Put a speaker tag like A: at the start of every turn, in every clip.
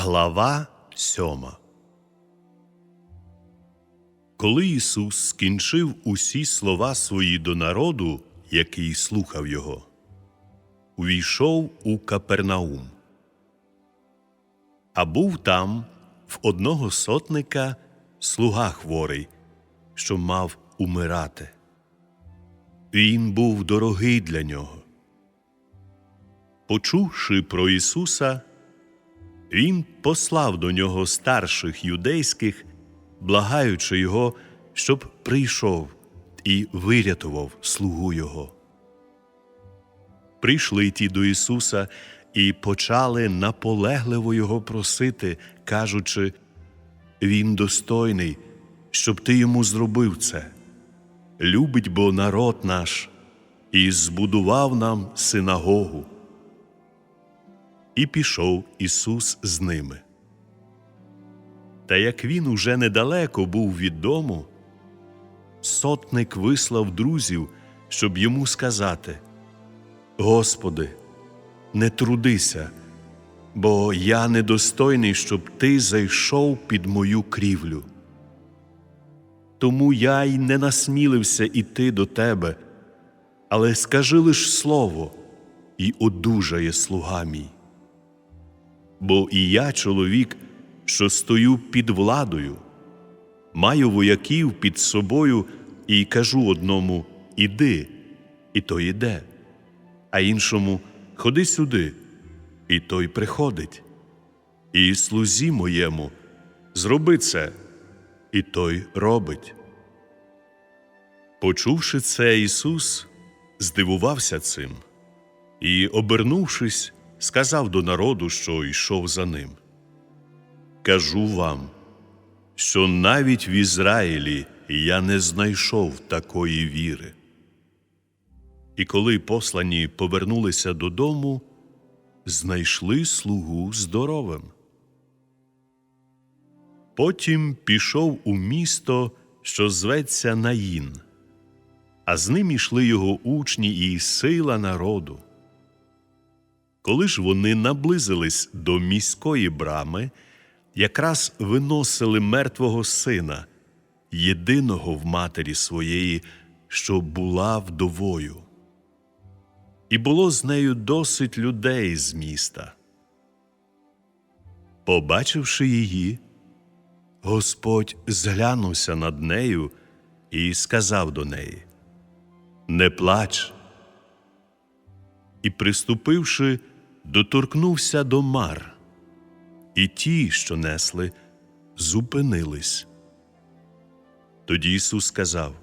A: Глава сьома Коли Ісус скінчив усі слова свої до народу, який слухав його, увійшов у Капернаум. А був там в одного сотника слуга хворий, що мав умирати. Він був дорогий для нього. Почувши про Ісуса, він послав до нього старших юдейських, благаючи його, щоб прийшов і вирятував слугу його. Прийшли ті до Ісуса і почали наполегливо його просити, кажучи, Він достойний, щоб ти йому зробив це. Любить бо народ наш і збудував нам синагогу. І пішов Ісус з ними. Та як він уже недалеко був від дому, сотник вислав друзів, щоб йому сказати: Господи, не трудися, бо я недостойний, щоб ти зайшов під мою крівлю. Тому я й не насмілився іти до тебе, але скажи лиш слово, і одужає слуга мій бо і я чоловік, що стою під владою, маю вояків під собою і кажу одному Іди, і той іде, а іншому Ходи сюди, і той приходить. І слузі моєму зроби це, і той робить. Почувши це, Ісус здивувався цим. І, обернувшись, сказав до народу, що йшов за ним. Кажу вам, що навіть в Ізраїлі я не знайшов такої віри. І коли послані повернулися додому, знайшли слугу здоровим. Потім пішов у місто, що зветься Наїн, а з ним ішли його учні і сила народу. Коли ж вони наблизились до міської брами, якраз виносили мертвого сина, єдиного в матері своєї, що була вдовою. І було з нею досить людей з міста. Побачивши її, Господь зглянувся над нею і сказав до неї: Не плач. І, приступивши, доторкнувся до мар, і ті, що несли, зупинились. Тоді Ісус сказав: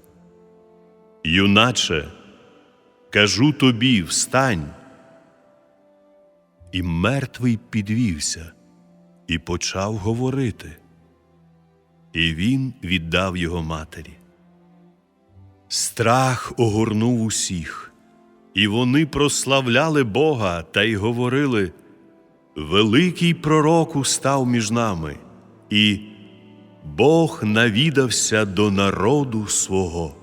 A: Юначе, кажу тобі, встань. І мертвий підвівся і почав говорити. І він віддав його матері. Страх огорнув усіх. І вони прославляли Бога та й говорили: Великий пророк устав між нами, і Бог навідався до народу свого.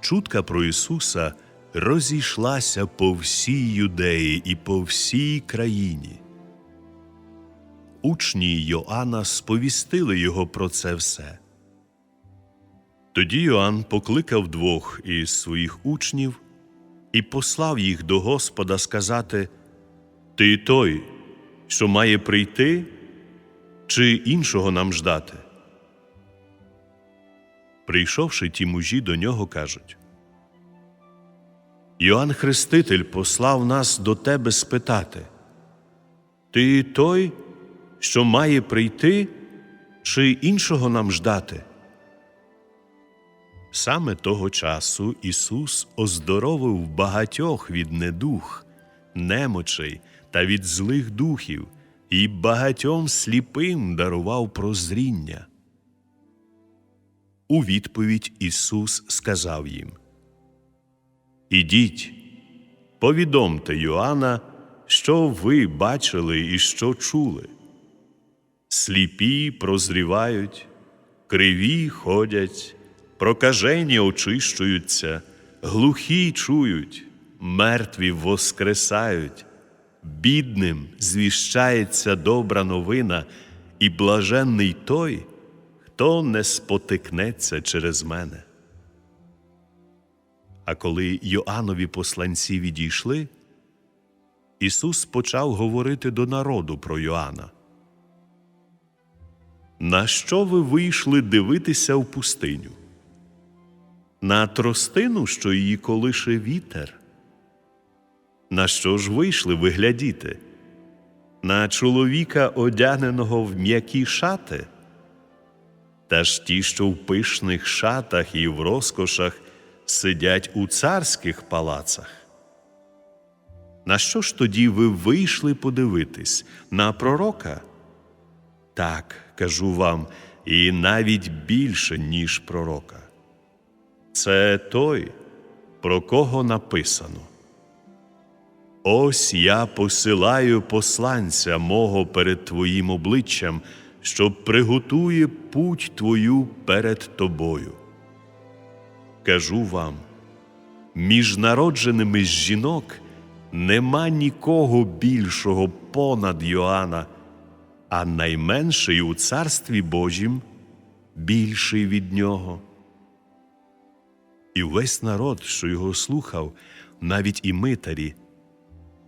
A: Чутка про Ісуса розійшлася по всій юдеї і по всій країні. Учні Йоанна сповістили його про це все. Тоді Йоанн покликав двох із своїх учнів і послав їх до Господа сказати: Ти той, що має прийти, чи іншого нам ждати? Прийшовши ті мужі до нього, кажуть: Йоанн Хреститель послав нас до тебе спитати: Ти той, що має прийти, чи іншого нам ждати? Саме того часу Ісус оздоровив багатьох від недух, немочей та від злих духів, і багатьом сліпим дарував прозріння. У відповідь Ісус сказав їм: Ідіть, повідомте Йоанна, що ви бачили і що чули. Сліпі прозрівають, криві ходять прокажені очищуються, глухі чують, мертві воскресають, бідним звіщається добра новина, і блаженний той, хто не спотикнеться через мене. А коли Йоаннові посланці відійшли, Ісус почав говорити до народу про Йоанна. На що ви вийшли дивитися в пустиню? На тростину, що її колише вітер? На що ж вийшли ви глядіти? На чоловіка, одягненого в м'які шати? Та ж ті, що в пишних шатах і в розкошах сидять у царських палацах. На що ж тоді ви вийшли подивитись? На пророка? Так, кажу вам, і навіть більше, ніж пророка. Це той, про кого написано. Ось я посилаю посланця мого перед твоїм обличчям, що приготує путь твою перед тобою. Кажу вам, між народженими з жінок нема нікого більшого понад Йоанна, а найменший у царстві Божім більший від нього. І весь народ, що його слухав, навіть і митарі,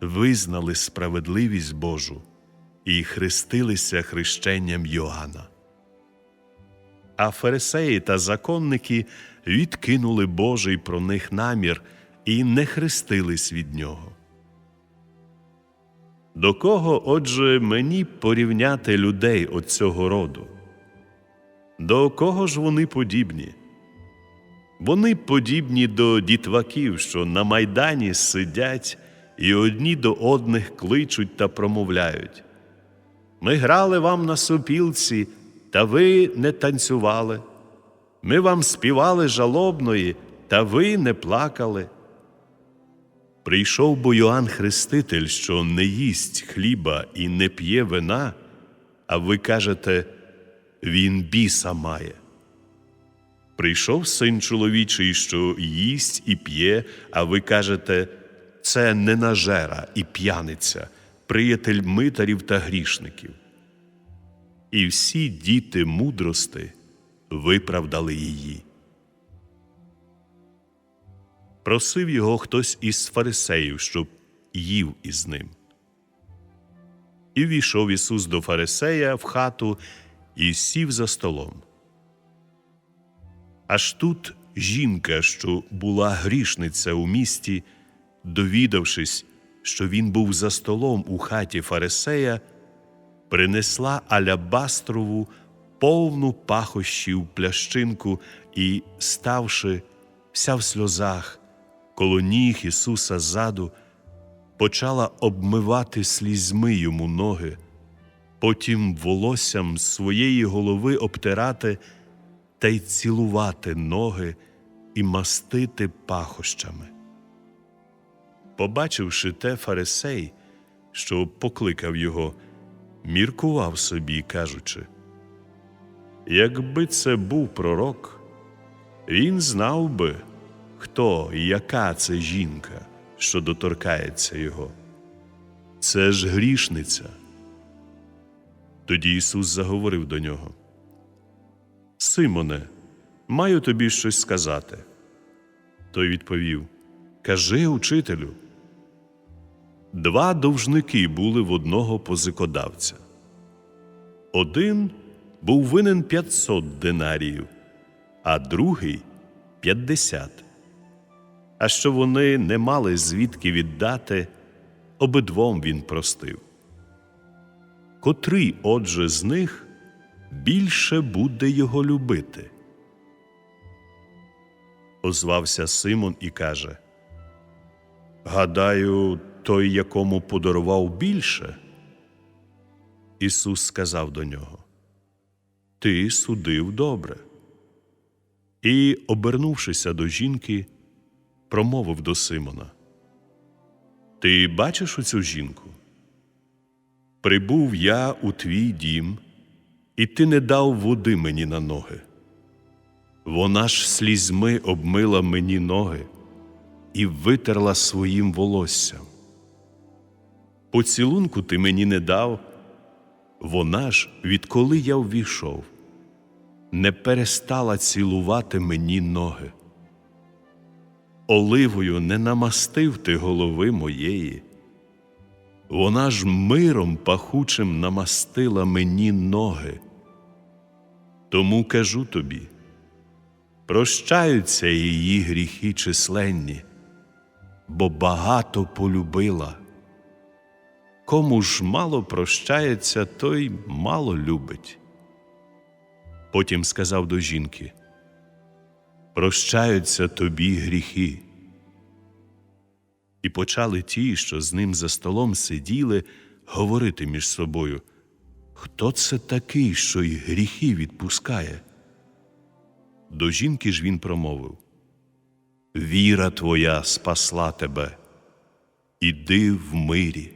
A: визнали справедливість Божу і хрестилися хрещенням Йоанна. А фарисеї та законники відкинули Божий про них намір і не хрестились від нього. До кого, отже, мені порівняти людей от цього роду? До кого ж вони подібні? Вони подібні до дітваків, що на майдані сидять і одні до одних кличуть та промовляють. Ми грали вам на сопілці, та ви не танцювали. Ми вам співали жалобної, та ви не плакали. Прийшов бо Йоанн Хреститель, що не їсть хліба і не п'є вина, а ви кажете, він біса має. Прийшов син чоловічий, що їсть і п'є, а ви кажете, це ненажера і п'яниця, приятель митарів та грішників. І всі діти мудрости виправдали її. Просив його хтось із фарисеїв, щоб їв із ним. І війшов Ісус до Фарисея в хату і сів за столом. Аж тут жінка, що була грішниця у місті, довідавшись, що він був за столом у хаті Фарисея, принесла алябастрову повну пахощів плящинку і, ставши вся в сльозах, коло ніг Ісуса ззаду, почала обмивати слізьми йому ноги, потім волоссям своєї голови обтирати та й цілувати ноги і мастити пахощами. Побачивши те фарисей, що покликав його, міркував собі, кажучи, якби це був пророк, він знав би, хто і яка це жінка, що доторкається його. Це ж грішниця. Тоді Ісус заговорив до нього. Симоне, маю тобі щось сказати. Той відповів Кажи, учителю. Два довжники були в одного позикодавця. Один був винен 500 динаріїв, а другий 50. А що вони не мали звідки віддати, обидвом він простив. Котрий, отже, з них більше буде його любити? Озвався Симон і каже Гадаю, той, якому подарував більше. Ісус сказав до нього Ти судив добре. І, обернувшися до жінки, промовив до Симона Ти бачиш оцю жінку? Прибув я у твій дім, і ти не дав води мені на ноги. Вона ж слізьми обмила мені ноги і витерла своїм волоссям. Поцілунку ти мені не дав. Вона ж, відколи я ввійшов, не перестала цілувати мені ноги. Оливою не намастив ти голови моєї. Вона ж миром пахучим намастила мені ноги. Тому кажу тобі, прощаються її гріхи численні, бо багато полюбила. Кому ж мало прощається, той мало любить. Потім сказав до жінки: Прощаються тобі гріхи. І почали ті, що з ним за столом сиділи, говорити між собою, хто це такий, що й гріхи відпускає? До жінки ж він промовив: Віра твоя спасла тебе, іди в мирі.